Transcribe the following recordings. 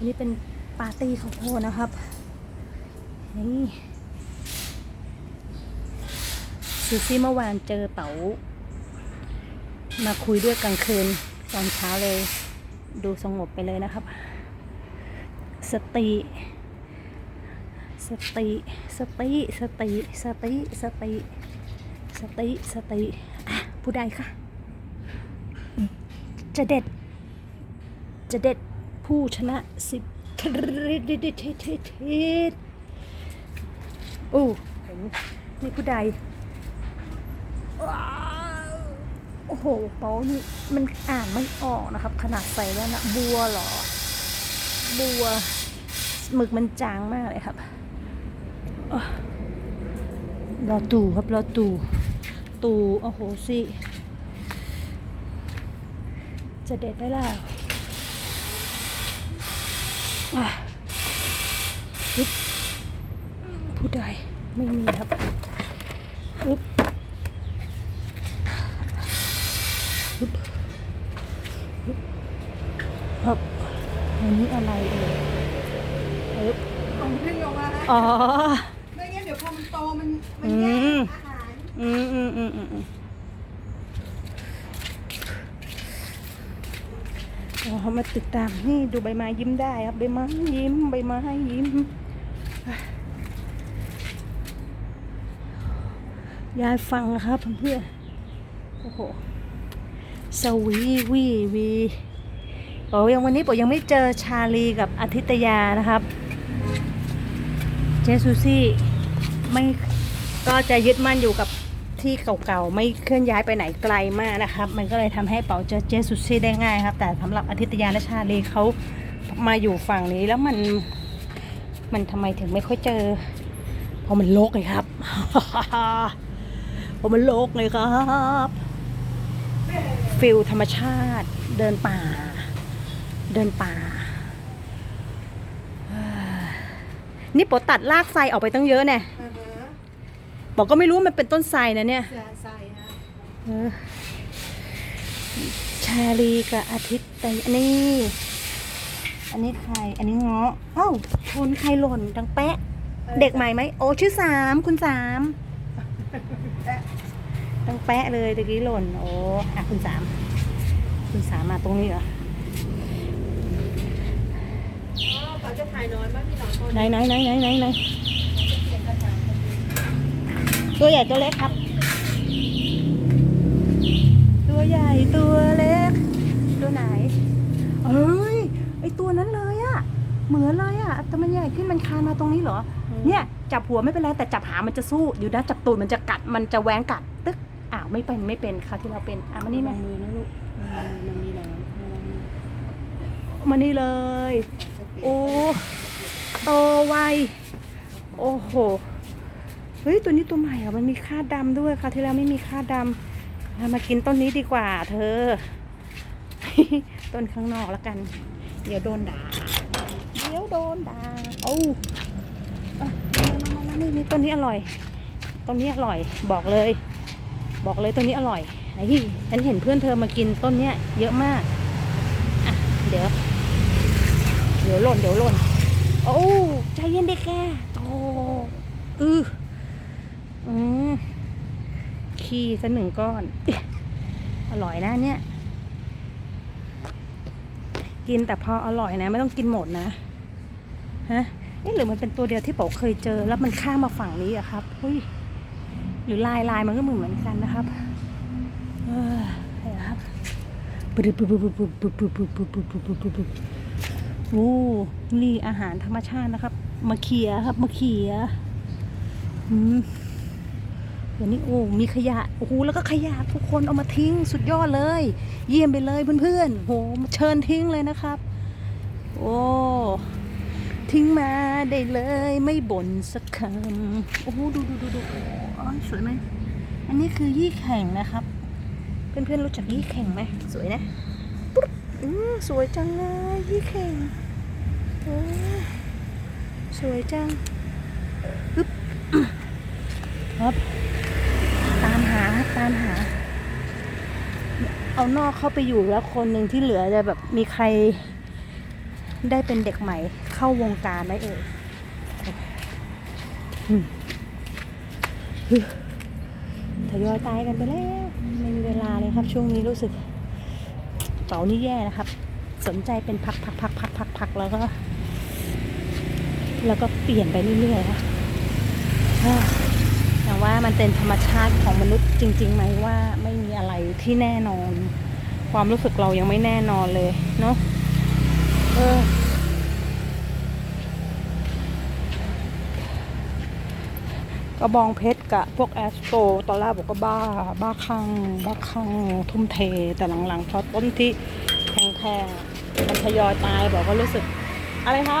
อันนี้เป็นปาร์ตี้ข้าวโพดนะครับนี่ซูซี่เมื่อวานเจอเป๋า มาคุยด้วยกลางคืนตอนเช้าเลย ดูสงบไปเลยนะครับ สติ สติ สติ สติ สติ สติ สติ สติอะผู้ใดคะจะเด็ด จะเด็ด ผู้ชนะสิบทริดเทเทเทโอ้เห็นนี่ผู้ใดโอ้โหเป๋านี่มันอ่านไม่ออกนะครับ ขนาดใส่แล้วนะบัวหรอ บัวหมึกมันจางมากเลยครับรอตู่ครับรอตู่ตู่โอ้โหสิจะเด็ดได้แล้ว ผู้ใดไม่มีครับฮึบฮึบฮึบฮึบอันนี้อะไรเอ่ยฮึบของขึ้นลงมาอ๋อไม่งั้นเดี๋ยวพอมันโตมันมันอืแย่มงอาหารอืมอืมอืมอืม อืมอ๋อมาติดตามนี่ดูใบไม้ยิ้มได้ครับใบไม้ยิ้มใบไม้ยิ้มยายฟังครับเพื่อนๆโอ้โหสวีวีวีโอ้ยังวันนี้ผมยังไม่เจอชาลีกับอาทิตยานะครับ เจซูซี่ไม่ก็จะยึดมั่นอยู่กับ ที่เก่าๆ ไม่เคลื่อนย้ายไปไหนไกลมากนะครับ มันก็เลยทำให้เป๋าเจอเจซูซี่ได้ง่ายครับ แต่สำหรับอาทิตยาและชาลีเขามาอยู่ฝั่งนี้แล้วมันมันทำไมถึงไม่ค่อยเจอเพราะมันโลกเลยครับเพราะมันโลกเลยครับฟิลธรรมชาติเดินป่า เดินป่านี่ปอตัดรากไทรออกไปตั้งเยอะเนี่ย บอกก็ไม่รู้ว่ามันเป็นต้นไทรนะเนี่ยเสือใส่ฮะเออชาลีกับอาทิตย์แต่อันนี้อันนี้ใคร อันนี้เงาะเอ้าชนใครหล่นดังแปะ เด็กใหม่ไหมโอ้ชื่อสามคุณสามดังแปะเลยตะกี้หล่นโอ้อะคุณสามคุณสามมาตรงนี้เหรออ๋อเขาจะถ่ายน้อยมากที่หนอนตัวไหนไหนไหนไหนไหนไหน ตัวใหญ่ตัวเล็กครับ ตัวใหญ่ตัวเล็ก ตัวไหนเอ้ยไอตัวนั้นเลยอะเหมือนเลยอะแต่มันใหญ่ขึ้นมันคานมาตรงนี้เหรอ เนี่ยจับหัวไม่เป็นไรแต่จับหางมันจะสู้อยู่นะจับตูดมันจะกัดมันจะแหวงกัดตึ๊กอ้าวไม่เป็นไม่เป็นคราวที่เราเป็นอะมานี่ไหมมือนะลูกมันมีน้มานี่เลย โอ้โตไวโอ้โห เฮ้ยตัวนี้ตัวใหม่อะมันมีค่าดำด้วยค่ะที่แล้วไม่มีค่าดำเอามากินต้นนี้ดีกว่า เธอ ต้นข้างนอกแล้วกัน เดี๋ยวโดนด่า เดี๋ยวโดนด่าโอ้อะมานี่นี่ต้นนี้อร่อย ต้นนี้อร่อย บอกเลย บอกเลยต้นนี้อร่อยไอ้ที่ฉันเห็นเพื่อนเธอมากินต้นเนี้ยเยอะมากอะเดี๋ยว เดี๋ยวหล่นเดี๋ยวหล่นโอ้ใจเย็นเด็กแกโอ้อือ ขี้สักหนึ่งก้อน อร่อยนะเนี่ย กินแต่พออร่อยนะ ไม่ต้องกินหมดนะ ฮะเอ๊ะหรือมันเป็นตัวเดียวที่ป๋าเคยเจอ แล้วมันข้ามมาฝั่งนี้อะครับเฮ้ยหรือลายลายมันก็เหมือนกันนะครับ เออเห็นไหมครับปึ๊บปึ๊บปึ๊บปึ๊บปึ๊บปึ๊บปึ๊บปึ๊บปึ๊บปึ๊บปึ๊บปึ๊บโอ้นี่อาหารธรรมชาตินะครับมะเขียครับมะเขียอืมเดี๋ยวนี้โอ้ มีขยะ โอ้โห แล้วก็ขยะทุกคนเอามาทิ้งสุดยอดเลย เยี่ยมไปเลยเพื่อนๆโหเชิญทิ้งเลยนะครับ โอ้ ทิ้งมาได้เลยไม่บ่นสักคำ โอ้โห ดูดูดูดูอ๋อสวยไหม อันนี้คือยี่แข่งนะครับ เพื่อนๆรู้จักยี่แข่งไหม สวยนะปุ๊บอืมสวยจังเลยยี่เข่งโอ้สวยจังปึ๊บครับามหา เอานอกเข้าไปอยู่แล้วคนหนึ่งที่เหลือจะแบบมีใครได้เป็นเด็กใหม่เข้าวงการไหมเอ่ยทยอยตายกันไปแล้วไม่มีเวลาเลยครับ ช่วงนี้รู้สึกเป๋านี่แย่นะครับ สนใจเป็นพักพักพักพักพักพักแล้วก็ แล้วก็เปลี่ยนไปเรื่อยๆนะ แต่ว่ามันเป็นธรรมชาติของมนุษย์จริงๆไหมว่าไม่มีอะไรที่แน่นอน ความรู้สึกเรายังไม่แน่นอนเลยเนาะเออกระบองเพชรกับพวกแอสโตรตอนแรกบอกว่าบ้า บ้าคลั่งบ้าคลั่งทุ่มเท แต่หลังๆพอต้นที่แพงๆมันทยอยตายบอกว่ารู้สึก อะไรคะ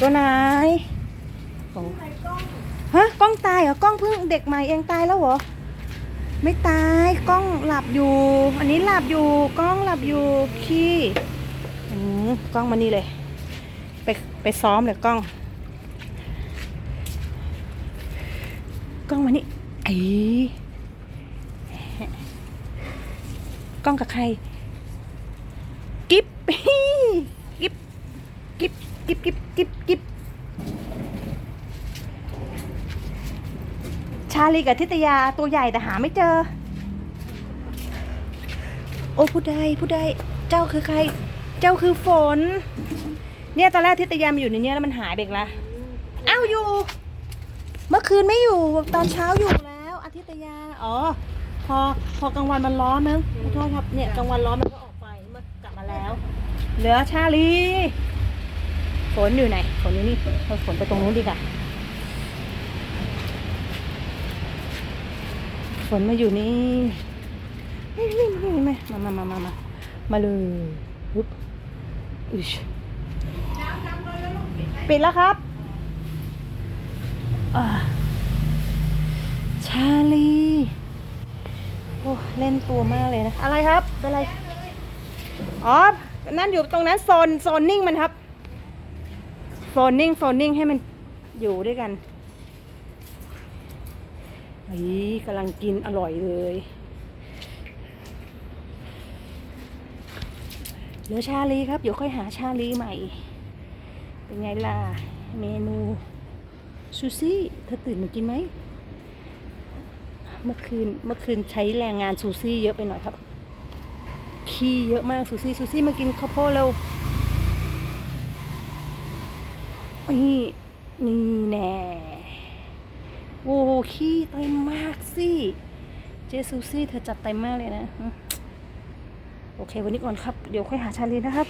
ตัวไหนของ ฮะกล้องตายเหรอกล้องเพิ่งเด็กใหม่เองตายแล้วเหรอไม่ตายกล้องหลับอยู่ อันนี้หลับอยู่กล้องหลับอยู่ขี้อืมกล้องมานี่เลย ไปไปซ้อมเลยกล้อง กล้องมานี่ไอ้กล้องกับใคร กิ๊บ กิ๊บ กิ๊บ กิ๊บ กิ๊บ กิ๊บ กิ๊บ ชาลีกับทิตยาตัวใหญ่แต่หาไม่เจอ โอ้ผู้ใดผู้ใดเจ้าคือใคร เจ้าคือฝน เนี่ยตอนแรกทิตยามอยู่ในเนี้ยแล้วมันหายไปอีกละอ้าวอยู่ เมื่อคืนไม่อยู่ตอนเช้าอยู่แล้วอาทิตยาอ๋อพอพอกลางวันมันร้อนมั้งขอโทษครับเนี่ยกลางวันร้อนมันก็ออกไปเมื่อกลับมาแล้ว เหลือชาลี ฝนอยู่ไหนฝนอยู่นี่เราฝนไปตรงนู้นดีกว่าฝ นมาอยู่นี่นี่นี่นี่มามามามามามาเลยปึ๊บอุ๊ยปิดแล้วครับชาลีโอ้เล่นตัวมากเลยนะ อะไรครับ เป็นอะไร อ๋อ นั่นอยู่ตรงนั้นโซนโซนนิ่งมันครับ โซนนิ่งโซนนิ่งให้มันอยู่ด้วยกัน นี่กำลังกินอร่อยเลย เหลือชาลีครับ เดี๋ยวค่อยหาชาลีใหม่ เป็นไงล่ะ เมนูซูซี่ เธอตื่นมากินไหม เมื่อคืนเมื่อคืนใช้แรงงานซูซี่เยอะไปหน่อยครับ ขี้เยอะมากซูซี่ซูซี่มากินข้าวโพดเร็วนี่นี่แน่ โอ้โหขี้เต็มมากสิ เจซูซี่เธอจัดเต็มมากเลยนะ โอเค วันนี้ก่อนครับ เดี๋ยวค่อยหาชาลีนะครับ